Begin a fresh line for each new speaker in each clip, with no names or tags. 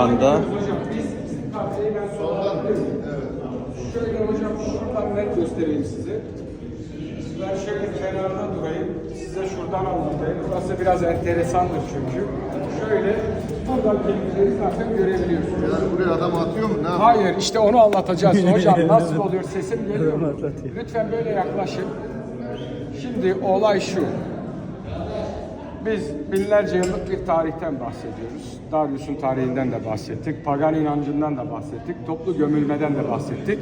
anda.
Hocam biz kahveyi ben sonra Şöyle hocam şuradan net göstereyim size. Ben şöyle kenarda durayım. Size şuradan anlatayım. Burası biraz enteresandır çünkü. Şöyle buradan kelimeleri zaten görebiliyorsunuz.
Yani buraya adam atıyor mu? Ne yapıyor?
Hayır işte onu anlatacağız. Hocam nasıl oluyor sesim geliyor mu? Lütfen böyle yaklaşın. Şimdi olay şu. Biz binlerce yıllık bir tarihten bahsediyoruz. Darius'un tarihinden de bahsettik. Pagan inancından da bahsettik. Toplu gömülmeden de bahsettik.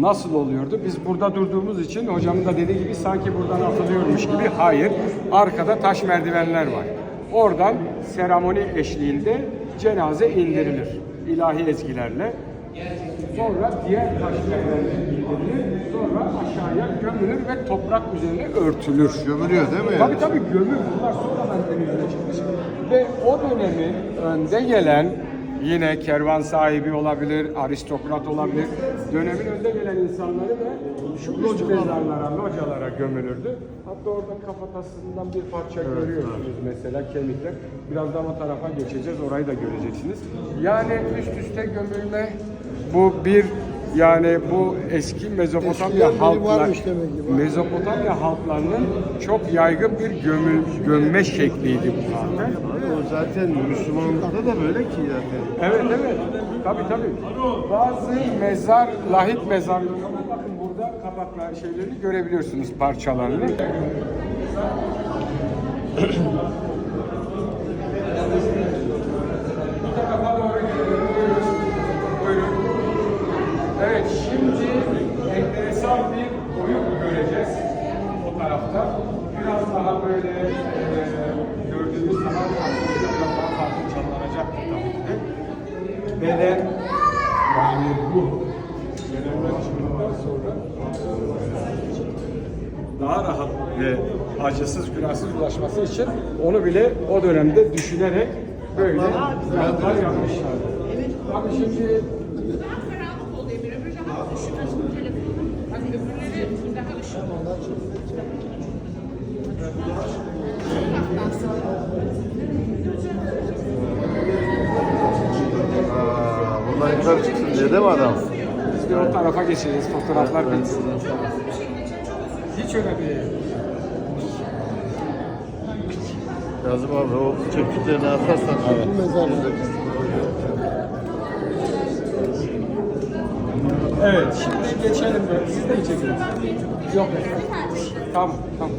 Nasıl oluyordu? Biz burada durduğumuz için hocamın da dediği gibi sanki buradan atılıyormuş gibi. Hayır. Arkada taş merdivenler var. Oradan seremoni eşliğinde cenaze indirilir. ilahi ezgilerle. Sonra diğer taş merdivenler indirilir. Sonra aşağıya gömülür ve toprak üzerine örtülür.
Gömülüyor değil mi?
Tabii tabii gömül bunlar sonradan günümüze çıkmış. Ve o dönemin önde gelen yine kervan sahibi olabilir, aristokrat olabilir. Dönemin önde gelen insanları da şu üst mezarlara, localara gömülürdü. Hatta orada kafatasından bir parça görüyorsunuz mesela kemikler. Birazdan o tarafa geçeceğiz, orayı da göreceksiniz. Yani üst üste gömülme bu bir yani bu eski Mezopotamya
Eskiden beri
halklar,
varmış demek ki.
Mezopotamya halklarının çok yaygın bir gömül, gömme şekliydi bu zaten.
O zaten Müslümanlıkta da böyle ki zaten.
Evet evet. Tabii tabii. Bazı mezar, lahit mezarlarında bakın burada kapaklar şeylerini görebiliyorsunuz parçalarını. Bu tarafa doğru gidelim. Buyurun. Buyurun. Evet şimdi enteresan bir oyun göreceğiz o tarafta. Biraz daha böyle e, gördüğümüz zaman biraz daha farklı canlanacaktır tabii ki de. Beden yani bu bedenler çıktıktan sonra daha rahat ve acısız, günahsız ulaşması için onu bile o dönemde düşünerek böyle yollar yapmışlar. Tabii şimdi
Daha karanlık oluyor bir öbür daha açtım telefonu. Hani öbürleri daha ışık.
Diye değil mi adam?
Biz bir o tarafa geçeceğiz, fotoğraflar bitsin. Hiç öyle değil.
Kazım abi o çöpçüklerini atarsan. Evet.
Evet, şimdi geçelim böyle. Siz de çekin. Yok. Tamam, tamam.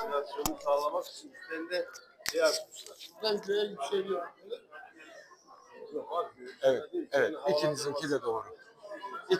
Sirkülasyonu sağlamak için üstlerinde şey yapmışlar.
Ben göğe yükseliyor.
Yok abi.
Evet, evet. İkinizinki de doğru.